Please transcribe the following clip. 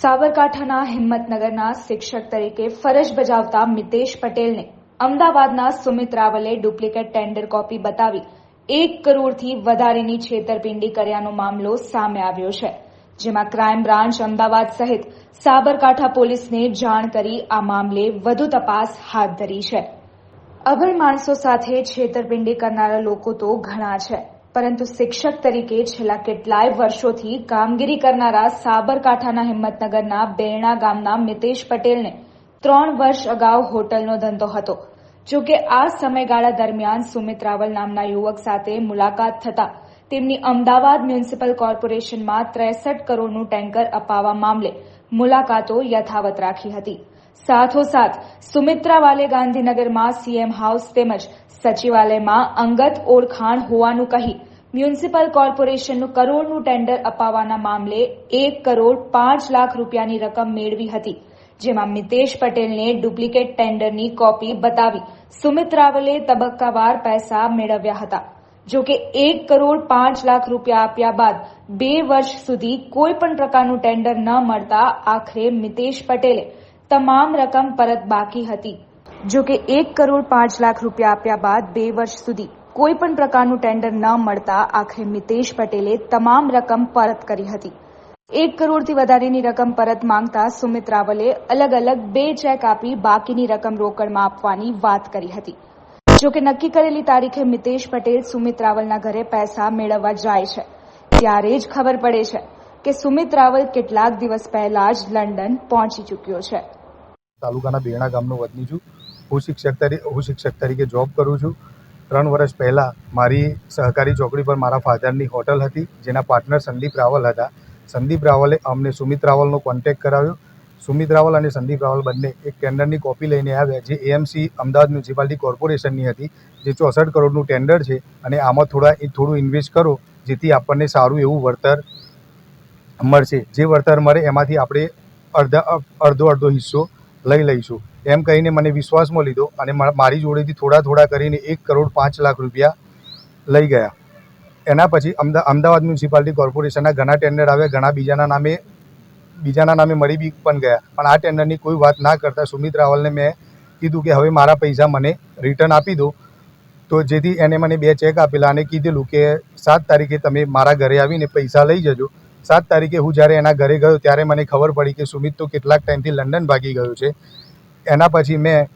સાબરકાંઠાના હિંમતનગરના શિક્ષક તરીકે ફરજ બજાવતા મિતેશ પટેલને અમદાવાદના સુમિત રાવલે ડુપ્લિકેટ ટેન્ડર કોપી બતાવી એક કરોડથી વધારેની છેતરપિંડી કર્યાનો મામલો સામે આવ્યો છે, જેમાં ક્રાઇમ બ્રાન્ચ અમદાવાદ સહિત સાબરકાંઠા પોલીસને જાણ કરી આ મામલે વધુ તપાસ હાથ ધરી છે. અભણ માણસો સાથે છેતરપિંડી કરનારા લોકો તો ઘણા છે. પરંતુ શિક્ષક તરીકે છેલ્લા કેટલાય વર્ષોથી કામગીરી કરનારા સાબરકાંઠાના હિંમતનગરના બેરણા ગામના મિતેશ પટેલને ત્રણ વર્ષ અગાઉ હોટલનો ધંધો હતો. જો કે આ સમયગાળા દરમિયાન સુમિત રાવલ નામના યુવક સાથે મુલાકાત થતા તેમની અમદાવાદ મ્યુનિસિપલ કોર્પોરેશનમાં ત્રેસઠ કરોડનું ટેન્કર અપાવવા મામલે મુલાકાતો યથાવત રાખી હતી. સાથોસાથ સુમિત્રાવાલે ગાંધીનગરમાં સીએમ હાઉસ તેમજ સચિવાલયમાં અંગત ઓળખાણ હોવાનું કહી મ્યુનિસિપલ કોર્પોરેશનનું કરોડનું ટેન્ડર અપાવવાના મામલે એક કરોડ પાંચ લાખ રૂપિયાની રકમ મેળવી હતી, જેમાં મિતેશ પટેલને ડુપ્લિકેટ ટેન્ડરની કોપી બતાવી સુમિત રાવલે તબક્કાવાર પૈસા મેળવ્યા હતા. જો કે એક કરોડ પાંચ લાખ રૂપિયા આપ્યા બાદ બે વર્ષ સુધી કોઈ પણ પ્રકારનું ટેન્ડર ન મળતા આખરે મિતેશ પટેલે તમામ રકમ પરત બાકી હતી. જો કે એક કરોડ પાંચ લાખ રૂપિયા આપ્યા બાદ બે વર્ષ સુધી કોઈ પણ પ્રકારનું ટેન્ડર ન મળતા આખરે મિતેશ પટેલે તમામ રકમ પરત કરી હતી. એક કરોડથી વધારેની રકમ પરત માંગતા સુમિત રાવલે અલગ અલગ બે ચેક આપી બાકીની રકમ રોકડમાં આપવાની વાત કરી હતી. જો કે નક્કી કરેલી તારીખે મિતેશ પટેલ સુમિત રાવલના ઘરે પૈસા મેળવવા જાય છે. ત્યારે જ ખબર પડે છે કે સુમિત રાવલ કેટલાક દિવસ પહેલા જ લંડન પહોંચી ચૂક્યો છે. તાલુકાના બેણા ગામનો વતની છું. હું શિક્ષક તરીકે હું શિક્ષક તરીકે જોબ કરું છું. ત્રણ વર્ષ પહેલાં મારી સહકારી ચોકડી પર મારા ફાધરની હોટલ હતી, જેના પાર્ટનર સંદીપ રાવલ હતા. સંદીપ રાવલે અમને સુમિત રાવલનો કોન્ટેક્ટ કરાવ્યો. સુમિત રાવલ અને સંદીપ રાવલ બંને એક ટેન્ડરની કોપી લઈને આવ્યા, જે એએમસી અમદાવાદ મ્યુનિસિપાલિટી કોર્પોરેશનની હતી, જે ચોસઠ કરોડનું ટેન્ડર છે. અને આમાં થોડા એ થોડું ઇન્વેસ્ટ કરો, જેથી આપણને સારું એવું વળતર મળશે. જે વળતર મળે એમાંથી આપણે અડધા, અડધો અડધો હિસ્સો લઈ લઈશું. એમ કહીને મને વિશ્વાસમાં લીધો અને મારી જોડેથી થોડા થોડા કરીને એક કરોડ પાંચ લાખ રૂપિયા લઈ ગયા. એના પછી અમદા, અમદાવાદ મ્યુનિસિપાલિટી કોર્પોરેશનના ઘણા ટેન્ડર આવ્યા. ઘણા બીજાના નામે બીજાના નામે મળી બી પણ ગયા. પણ આ ટેન્ડરની કોઈ વાત ના કરતા સુમિત રાવલને મેં કીધું કે હવે મારા પૈસા મને રિટર્ન આપી દો. તો જેથી એને મને બે ચેક આપેલા અને કીધેલું કે સાત તારીખે તમે મારા ઘરે આવીને પૈસા લઈ જજો. સાત તારીખે હું જ્યારે એના ઘરે ગયો ત્યારે મને ખબર પડી કે સુમિત તો કેટલાક ટાઈમથી લંડન ભાગી ગયો છે. એના પછી મેં